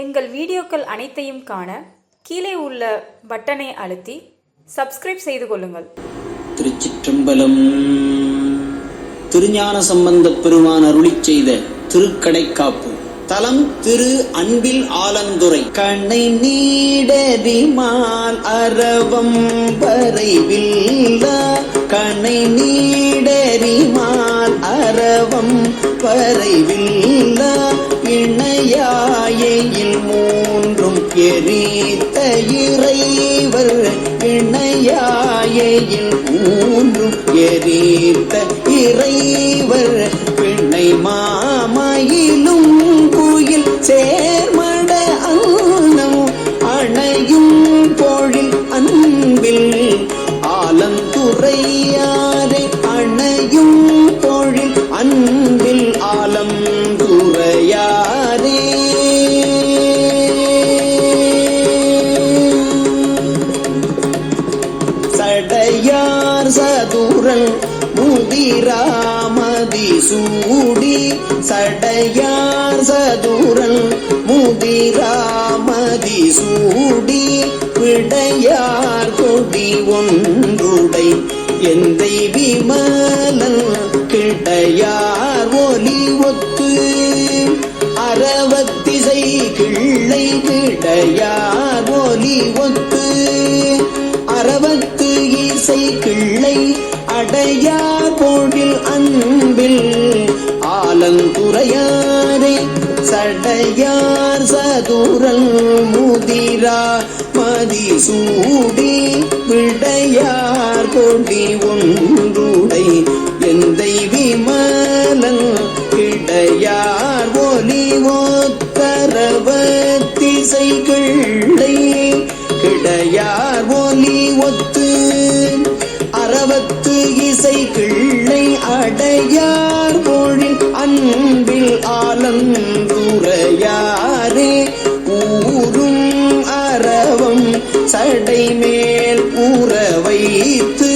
எங்கள் வீடியோக்கள் அனைத்தையும் காண கீழே உள்ள பட்டனை அழுத்தி சப்ஸ்கிரைப் செய்து கொள்ளுங்கள். திருச்சிற்றம்பலம் திருஞான சம்பந்த பெருமான் அருளி செய்த திருக்கடைக்காப்பு. தலம் திரு அன்பில் ஆலந்துரை கண்ணை நீடதிமால் அரவம் வரைவில்ல கண்ணை நீடரிமால் அரவம் வரைவில்ல இணையில் மூன்றும் எரித்த இறைவர். இணையாயில் மூன்றும் எரித்த இறைவர். பிணை மாமையிலும் குயில் சேர்மட அங்கம் அணையும் பொழில் அன்பில். ஆலந்துறையாரை அணையும் பொழில் அன்பில். சடையார் சதுரல் முதிராமதி சூடி சடையார் சதுரல் முதிராமதி சூடி விடையார் கொடி ஒன்றுடை எந்தை விமலன் கிடையார் ஒலி ஒத்து அறவத்திசை கிள்ளை விடையார் ஒலி ஒத்து. இசை கிள்ளை அடையா பொழில் அன்பில் ஆலந்துறையாரே சடையார் சதுரல் முதிரா மதிசூடி விடையார் கொடி ஒன்றுடை ஒலி அறவத்து இசை கிள்ளை அடையார் மொழி அன்பில் ஆலந்துரையாரே ஊரும் அறவம் சடை மேல் ஊற வைத்து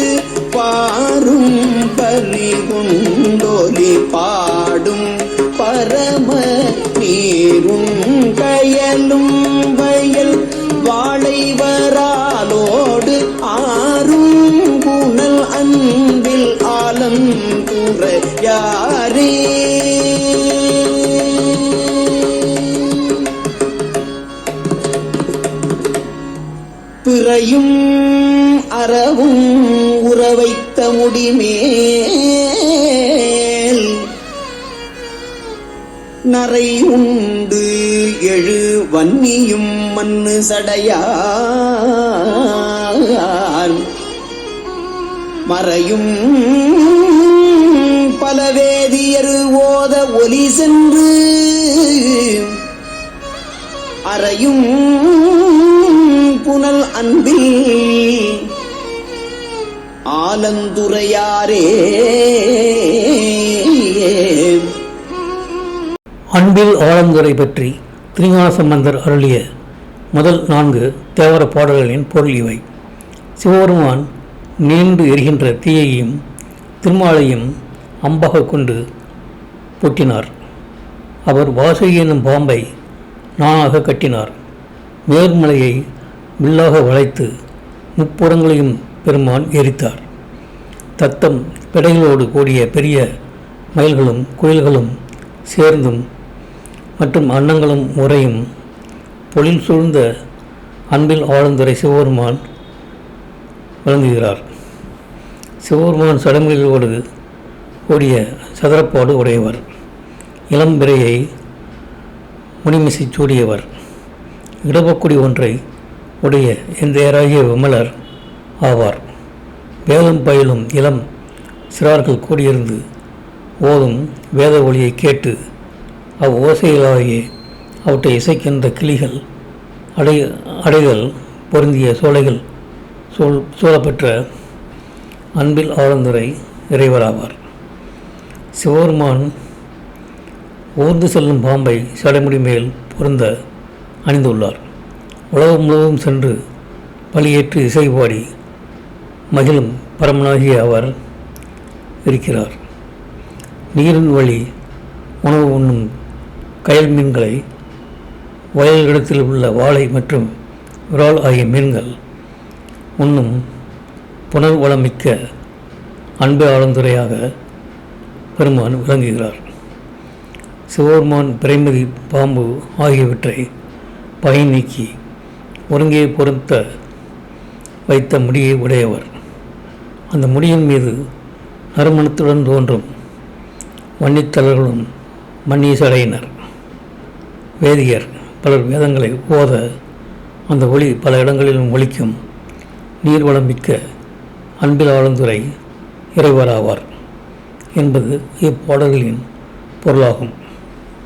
பாரும் பரிகுண்டோலி பாடும் பரம நீரும் கயலும். பிறையும் அறவும் உறவைத்த முடிமேல் நரை உண்டு எழு வன்னியும் மண்ணு சடையார். மறையும் பலவேதியரு ஓத ஒலி சென்று அறையும் அன்பில் ஆலந்துரையாரே. அன்பில் ஆலந்துரை பற்றி திருஞான சம்பந்தர் அருளிய முதல் நான்கு தேவர பாடல்களின் பொருள் இவை. சிவபெருமான் நீண்டு எரிகின்ற தீயையும் திருமாலையும் அம்பாக கொண்டு பொட்டினார். அவர் வாசை என்னும் பாம்பை நானாக கட்டினார். மேர்மலையை வில்லாக வளைத்து முப்புறங்களையும் பெருமான் எரித்தார். தத்தம் பிடைகளோடு கூடிய பெரிய மயில்களும் குயில்களும் சேர்ந்தும் மற்றும் அன்னங்களும் உரையும் பொழில் சூழ்ந்த அன்பில் ஆழ்ந்துரை சிவபெருமான் விளங்குகிறார் சிவபெருமான் சடங்குகளோடு கூடிய சதுரப்பாடு உடையவர். இளம் பிறையை முனிமிசை சூடியவர். இடபக்குடி ஒன்றை உடைய எந்தையராகிய விமலர் ஆவார். வேதம் பயிலும் இளம் சிறார்கள் கூடியிருந்து ஓதும் வேத ஒளியை கேட்டு அவ் ஓசைகளாகிய அவற்றை இசைக்கின்ற கிளிகள் அடை அடைகள் பொருந்திய சோலைகள் சூழ் சூழப்பெற்ற அன்பில் ஆழ்ந்துரை இறைவராவார். சிவபெருமான் ஊர்ந்து செல்லும் பாம்பை சடைமுடி மேல் பொருந்த அணிந்துள்ளார். உலகம் முழுவதும் சென்று பலியேற்று இசை பாடி மகிழும் பரமனாகிய அவர் இருக்கிறார். நீரின் வழி உணவு உண்ணும் கயல் மீன்களை வயல்களிடத்தில் உள்ள வாழை மற்றும் விரால் ஆகிய மீன்கள் உண்ணும் புனர் வளமிக்க அன்பு ஆளுந்துரையாக பெருமான் விளங்குகிறார். சிவபெருமான் பிரைமதி பாம்பு ஆகியவற்றை பயன் நீக்கி முருங்கையை பொருத்த வைத்த முடியை உடையவர். அந்த முடியின் மீது நறுமணத்துடன் தோன்றும் வன்னித்தலர்களும் மன்னீசடையினர். வேதியர் பலர் வேதங்களை ஓத அந்த ஒளி பல இடங்களிலும் ஒழிக்கும் நீர்வளம் மிக்க அன்பில் ஆளுந்துரை இறைவராவார் என்பது இப்பாடல்களின் பொருளாகும்.